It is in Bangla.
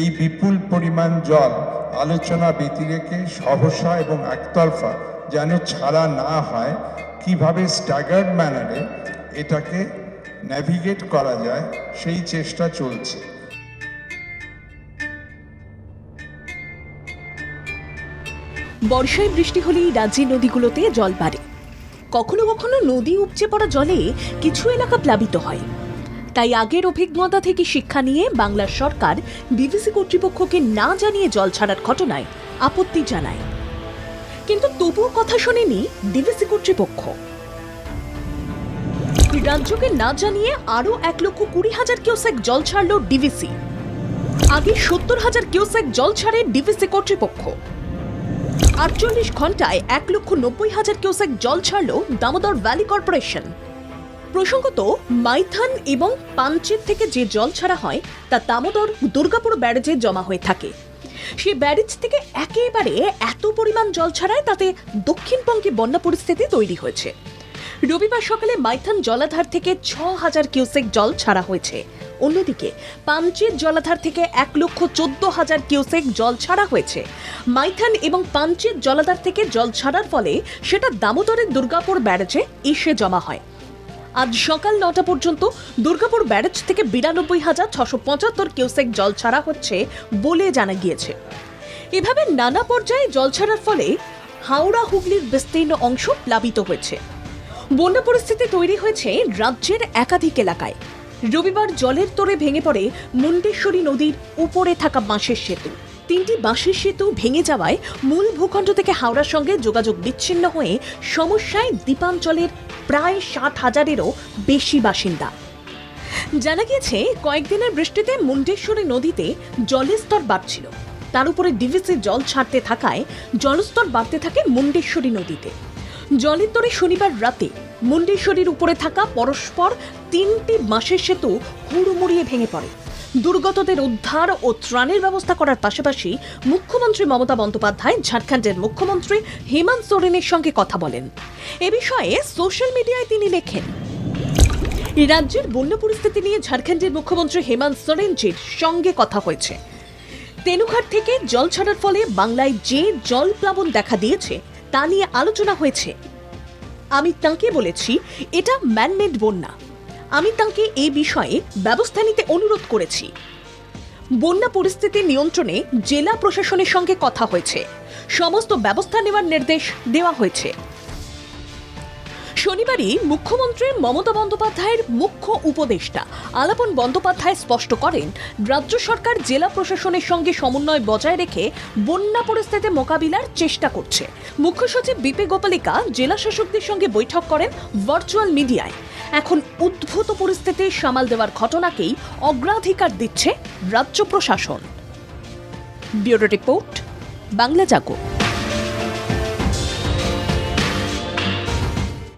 এই বিপুল পরিমাণ জল আলোচনা ব্যতিরেকে, সহসা এবং একতরফা যেন ছাড়া না হয়, কীভাবে স্ট্যাগার্ড ম্যানারে এটাকে ন্যাভিগেট করা যায়, সেই চেষ্টা চলছে। বর্ষায় বৃষ্টি হলেই রাজ্যের নদীগুলোতে জল বাড়ে। কখনো কখনো নদী উপচে পড়া জলে কিছু এলাকা প্লাবিত হয়। তাই আগের অভিজ্ঞতা থেকে শিক্ষা নিয়ে বাংলার সরকার বিবিসি কর্তৃপক্ষকে না জানিয়ে জল ছাড়ার ঘটনায় আপত্তি জানায়। কিন্তু তবুও কথা শোনেনি ডিভিসি কর্তৃপক্ষ। রাজ্যকে না জানিয়ে আরও এক লক্ষ কুড়ি হাজার কিউসেক জল ছাড়ল ডিভিসি। আগে সত্তর হাজার কিউসেক জল ছাড়ে ডিভিসি কর্তৃপক্ষ। আটচল্লিশ ঘন্টায় এক লক্ষ নব্বই হাজার কিউসেক জল ছাড়ল দামোদর ভ্যালি কর্পোরেশন। প্রসঙ্গত, মাইথান এবং পাঞ্চের থেকে যে জল ছাড়া হয়, তা দামোদর দুর্গাপুর ব্যারেজে জমা হয়ে থাকে। সেই ব্যারেজ থেকে একেবারে এত পরিমাণ জল ছাড়ায় তাতে দক্ষিণবঙ্গে বন্যা পরিস্থিতি তৈরি হয়েছে। রবিবার সকালে মাইথান জলাধার থেকে ছ হাজার কিউসেক জল ছাড়া হয়েছে। অন্যদিকে পাঞ্চের জলাধার থেকে এক লক্ষ চোদ্দ হাজার কিউসেক জল ছাড়া হয়েছে। মাইথান এবং পাঞ্চের জলাধার থেকে জল ছাড়ার ফলে সেটা দামোদরের দুর্গাপুর ব্যারেজে এসে জমা হয়। আজ সকাল নটা পর্যন্ত দুর্গাপুর ব্যারেজ থেকে বিরানব্বই হাজার ছশো পঁচাত্তর কিউসেক জল ছাড়া হচ্ছে বলে জানা গিয়েছে। এভাবে নানা পর্যায়ে জল ছাড়ার ফলে হাওড়া হুগলির বিস্তীর্ণ অংশ প্লাবিত হয়েছে। বন্যা পরিস্থিতি তৈরি হয়েছে রাজ্যের একাধিক এলাকায়। রবিবার জলের তোড়ে ভেঙে পড়ে মুন্ডেশ্বরী নদীর উপরে থাকা বাঁশের সেতু। তিনটি বাঁশের সেতু ভেঙে যাওয়ায় মূল ভূখণ্ড থেকে হাওড়ার সঙ্গে যোগাযোগ বিচ্ছিন্ন হয়ে সমস্যায় দ্বীপাঞ্চলের প্রায় সাত হাজারেরও বেশি বাসিন্দা। জানা গিয়েছে, কয়েকদিনের বৃষ্টিতে মুন্ডেশ্বরী নদীতে জলের স্তর বাড়ছিল। তার উপরে ডিভিসি জল ছাড়তে থাকায় জলস্তর বাড়তে থাকে মুন্ডেশ্বরী নদীতে। জলের তরে শনিবার রাতে মুন্ডেশ্বরীর উপরে থাকা পরস্পর তিনটি বাঁশের সেতু হুড়ুমুড়িয়ে ভেঙে পড়ে। দুর্গতদের উদ্ধার ও ত্রাণের ব্যবস্থা করার পাশাপাশি মুখ্যমন্ত্রী মমতা বন্দ্যোপাধ্যায় ঝাড়খণ্ডের মুখ্যমন্ত্রী হেমন্ত সোরেনের সঙ্গে কথা বলেন। এ বিষয়ে সোশ্যাল মিডিয়ায় তিনি লেখেন রাজ্যের বন্যা পরিস্থিতি নিয়ে ঝাড়খণ্ডের মুখ্যমন্ত্রী হেমন্ত সোরেনজির সঙ্গে কথা হয়েছে। তেনুঘাট থেকে জল ছাড়ার ফলে বাংলায় যে জল প্লাবন দেখা দিয়েছে, তা নিয়ে আলোচনা হয়েছে। আমি তাঁকে বলেছি, এটা ম্যানমেড বন্যা। আমি তাঁকে এ বিষয়ে ব্যবস্থা নিতে অনুরোধ করেছি। বন্যা পরিস্থিতি নিয়ন্ত্রণে জেলা প্রশাসনের সঙ্গে কথা হয়েছে। সমস্ত ব্যবস্থা নেওয়ার নির্দেশ দেওয়া হয়েছে। শনিবারই মুখ্যমন্ত্রী মমতা বন্দ্যোপাধ্যায়ের মুখ্য উপদেষ্টা আলাপন বন্দ্যোপাধ্যায় স্পষ্ট করেন, রাজ্য সরকার জেলা প্রশাসনের সঙ্গে সমন্বয় বজায় রেখে বন্যা পরিস্থিতি মোকাবিলার চেষ্টা করছে। মুখ্য সচিব বিপে গোপালিকা জেলা শাসকদের সঙ্গে বৈঠক করেন ভার্চুয়াল মিডিয়ায় এখন উদ্ভূত পরিস্থিতি সামাল দেওয়ার ঘটনাকেই অগ্রাধিকার দিচ্ছে রাজ্য প্রশাসন। রিপোর্ট, বাংলা জাগো।